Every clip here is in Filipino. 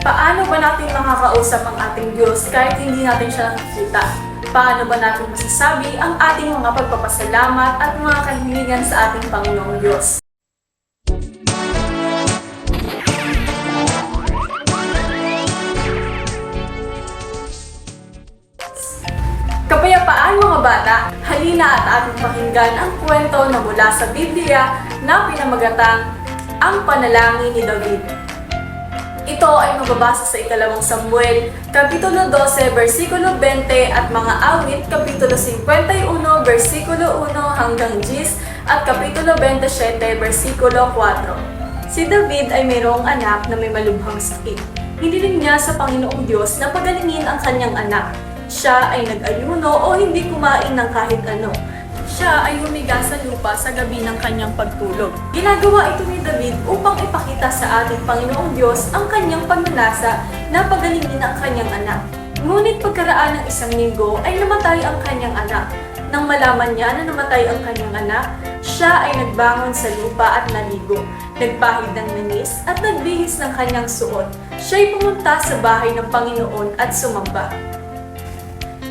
Paano ba natin makakausap ang ating Diyos kahit hindi natin siya nakikita? Paano ba natin masasabi ang ating mga pagpapasalamat at mga kahilingan sa ating Panginoong Diyos? Kapayapaan mga bata, halina at ating pakinggan ang kwento na mula sa Biblia na pinamagatang Ang Panalangin ni David. Ito ay mababasa sa ikalawang Samuel, Kapitulo 12, versikulo 20 at mga awit, Kapitulo 51, versikulo 1 hanggang 10 at Kapitulo 27, versikulo 4. Si David ay mayroong anak na may malubhang sakit. Hiniling niya sa Panginoong Diyos na pagalingin ang kanyang anak. Siya ay nag-ayuno o hindi kumain ng kahit ano. Siya ay humiga sa lupa sa gabi ng kanyang pagtulog. Ginagawa ito ni David upang ipakita sa ating Panginoong Diyos ang kanyang pagnanasa na pagalingin ang kanyang anak. Ngunit pagkaraan ng isang linggo ay namatay ang kanyang anak. Nang malaman niya na namatay ang kanyang anak, siya ay nagbangon sa lupa at naligo. Nagpahid ng langis at nagbihis ng kanyang suot. Siya'y pumunta sa bahay ng Panginoon at sumamba.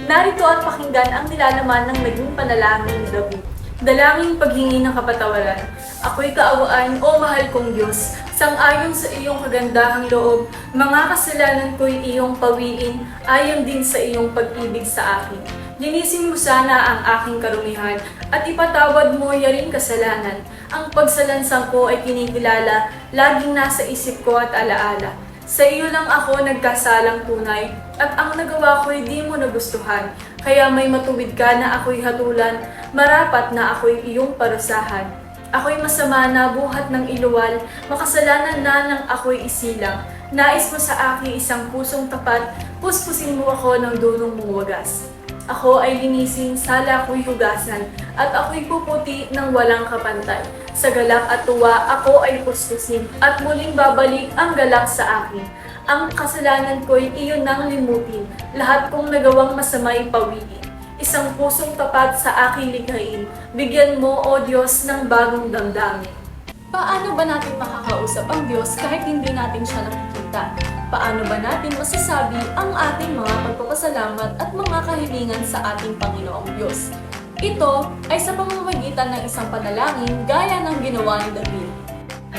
Narito at pakinggan ang nilalaman ng naging panalangin ni David. Dalangin paghingi ng kapatawaran. Ako'y kaawaan, o mahal kong Diyos. Sang-ayon sa iyong kagandahang loob, mga kasalanan ko'y iyong pawiin, ayon din sa iyong pag-ibig sa akin. Linisin mo sana ang aking karumihan at ipatawad mo yaring kasalanan. Ang pagsalansang ko ay kinikilala, laging nasa isip ko at alaala. Sa iyo lang ako nagkasalang tunay, at ang nagawa ko'y di mo nagustuhan. Kaya may matuwid ka na ako'y hatulan, marapat na ako'y iyong parusahan. Ako'y masama na buhat ng iluwal, makasalanan na nang ako'y isilang. Nais mo sa akin isang pusong tapat, puspusin mo ako ng dulong mong wagas. Ako ay linisin, sala ko'y hugasan, at ako'y puputi ng walang kapantay. Sa galak at tuwa, ako ay puspusin, at muling babalik ang galak sa akin. Ang kasalanan ko'y iyon nang limutin, lahat kong nagawang masama'y pawiin. Isang pusong tapat sa aking likhain, bigyan mo, O Diyos, ng bagong damdamin. Paano ba natin makakausap ang Diyos kahit hindi natin siya nakikita? Paano ba natin masasabi ang ating mga pagpapasalamat at mga kahilingan sa ating Panginoong Diyos? Ito ay sa pamamagitan ng isang panalangin gaya ng ginawa ni David.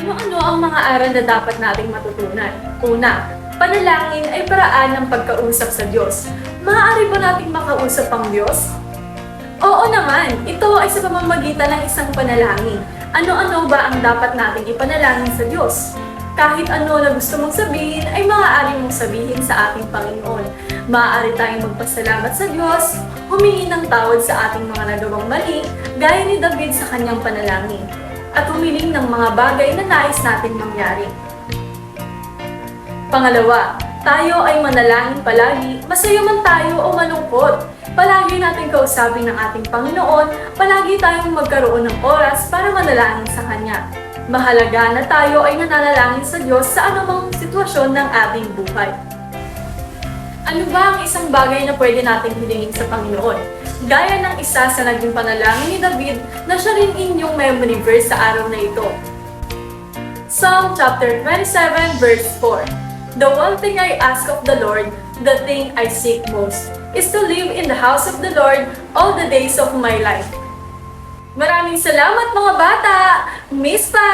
Ano-ano ang mga aral na dapat nating matutunan? Una, panalangin ay paraan ng pagkausap sa Diyos. Maaari ba nating makausap ang Diyos? Oo naman, ito ay sa pamamagitan ng isang panalangin. Ano-ano ba ang dapat nating ipanalangin sa Diyos? Kahit ano na gusto mong sabihin ay maaari mong sabihin sa ating Panginoon. Maaari tayong magpasalamat sa Diyos, humingi ng tawad sa ating mga nagawang mali, gaya ni David sa kanyang panalangin, at humiling ng mga bagay na nais nating mangyari. Pangalawa, tayo ay manalangin palagi, masaya man tayo o malungkot. Palagi natin kausapin ng ating Panginoon, palagi tayong magkaroon ng oras para manalangin sa Kanya. Mahalaga na tayo ay nananalangin sa Diyos sa anumang sitwasyon ng ating buhay. Ano ba ang isang bagay na pwede nating hilingin sa Panginoon? Gaya ng isa sa naging panalangin ni David na siya rin inyong memory verse sa araw na ito. Psalm chapter 27 verse 4 The one thing I ask of the Lord, the thing I seek most, is to live in the house of the Lord all the days of my life. Maraming salamat mga bata! Miss pa!